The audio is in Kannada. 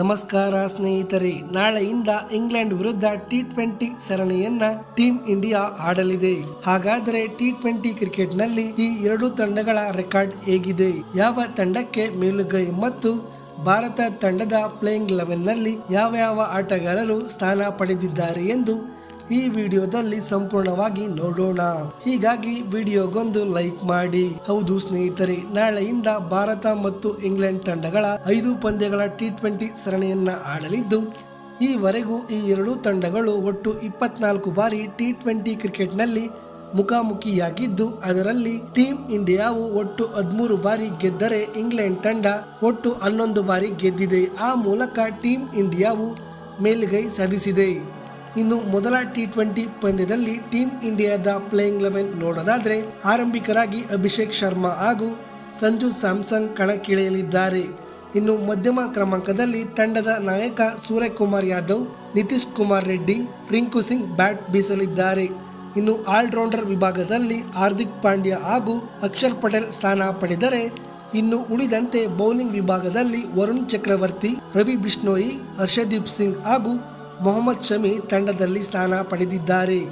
ನಮಸ್ಕಾರ ಸ್ನೇಹಿತರೆ, ನಾಳೆಯಿಂದ ಇಂಗ್ಲೆಂಡ್ ವಿರುದ್ಧ ಟಿ ಟ್ವೆಂಟಿ ಸರಣಿಯನ್ನ ಟೀಮ್ ಇಂಡಿಯಾ ಆಡಲಿದೆ. ಹಾಗಾದರೆ ಟಿ ಟ್ವೆಂಟಿ ಕ್ರಿಕೆಟ್ನಲ್ಲಿ ಈ ಎರಡು ತಂಡಗಳ ರೆಕಾರ್ಡ್ ಹೇಗಿದೆ? ಯಾವ ತಂಡಕ್ಕೆ ಮೇಲುಗೈ ಮತ್ತು ಭಾರತ ತಂಡದ ಪ್ಲೇಯಿಂಗ್ ಲೆವೆನ್ನಲ್ಲಿ ಯಾವ ಯಾವ ಆಟಗಾರರು ಸ್ಥಾನ ಪಡೆದಿದ್ದಾರೆ ಎಂದು ಈ ವಿಡಿಯೋದಲ್ಲಿ ಸಂಪೂರ್ಣವಾಗಿ ನೋಡೋಣ. ಹೀಗಾಗಿ ವಿಡಿಯೋಗೊಂದು ಲೈಕ್ ಮಾಡಿ. ಹೌದು ಸ್ನೇಹಿತರೆ, ನಾಳೆಯಿಂದ ಭಾರತ ಮತ್ತು ಇಂಗ್ಲೆಂಡ್ ತಂಡಗಳ ಐದು ಪಂದ್ಯಗಳ ಟಿ ಟ್ವೆಂಟಿ ಸರಣಿಯನ್ನ ಆಡಲಿದ್ದು, ಈವರೆಗೂ ಈ ಎರಡೂ ತಂಡಗಳು ಒಟ್ಟು ಇಪ್ಪತ್ನಾಲ್ಕು ಬಾರಿ ಟಿ ಟ್ವೆಂಟಿ ಕ್ರಿಕೆಟ್ನಲ್ಲಿ ಮುಖಾಮುಖಿಯಾಗಿದ್ದು, ಅದರಲ್ಲಿ ಟೀಮ್ ಇಂಡಿಯಾವು ಒಟ್ಟು ಹದಿಮೂರು ಬಾರಿ ಗೆದ್ದರೆ ಇಂಗ್ಲೆಂಡ್ ತಂಡ ಒಟ್ಟು ಹನ್ನೊಂದು ಬಾರಿ ಗೆದ್ದಿದೆ. ಆ ಮೂಲಕ ಟೀಮ್ ಇಂಡಿಯಾವು ಮೇಲುಗೈ ಸಾಧಿಸಿದೆ. ಇನ್ನು ಮೊದಲ ಟಿ ಟ್ವೆಂಟಿ ಪಂದ್ಯದಲ್ಲಿ ಟೀಮ್ ಇಂಡಿಯಾದ ಪ್ಲೇಯಿಂಗ್ ಲೆವೆನ್ ನೋಡೋದಾದ್ರೆ ಆರಂಭಿಕರಾಗಿ ಅಭಿಷೇಕ್ ಶರ್ಮಾ ಹಾಗೂ ಸಂಜು ಸ್ಯಾಮ್ಸಂಗ್ ಕಣಕ್ಕಿಳಿಯಲಿದ್ದಾರೆ. ಇನ್ನು ಮಧ್ಯಮ ಕ್ರಮಾಂಕದಲ್ಲಿ ತಂಡದ ನಾಯಕ ಸೂರ್ಯಕುಮಾರ್ ಯಾದವ್, ನಿತೀಶ್ ಕುಮಾರ್ ರೆಡ್ಡಿ, ರಿಂಕು ಸಿಂಗ್ ಬ್ಯಾಟ್ ಬೀಸಲಿದ್ದಾರೆ. ಇನ್ನು ಆಲ್ರೌಂಡರ್ ವಿಭಾಗದಲ್ಲಿ ಹಾರ್ದಿಕ್ ಪಾಂಡ್ಯ ಹಾಗೂ ಅಕ್ಷರ್ ಪಟೇಲ್ ಸ್ಥಾನ ಪಡೆದರೆ ಇನ್ನು ಉಳಿದಂತೆ ಬೌಲಿಂಗ್ ವಿಭಾಗದಲ್ಲಿ ವರುಣ್ ಚಕ್ರವರ್ತಿ, ರವಿ ಬಿಷ್ಣೋಯಿ, ಹರ್ಷದೀಪ್ ಸಿಂಗ್ ಹಾಗೂ ಮೊಹಮ್ಮದ್ ಶಮಿ ತಂಡದಲ್ಲಿ ಸ್ಥಾನ ಪಡೆದಿದ್ದಾರೆ.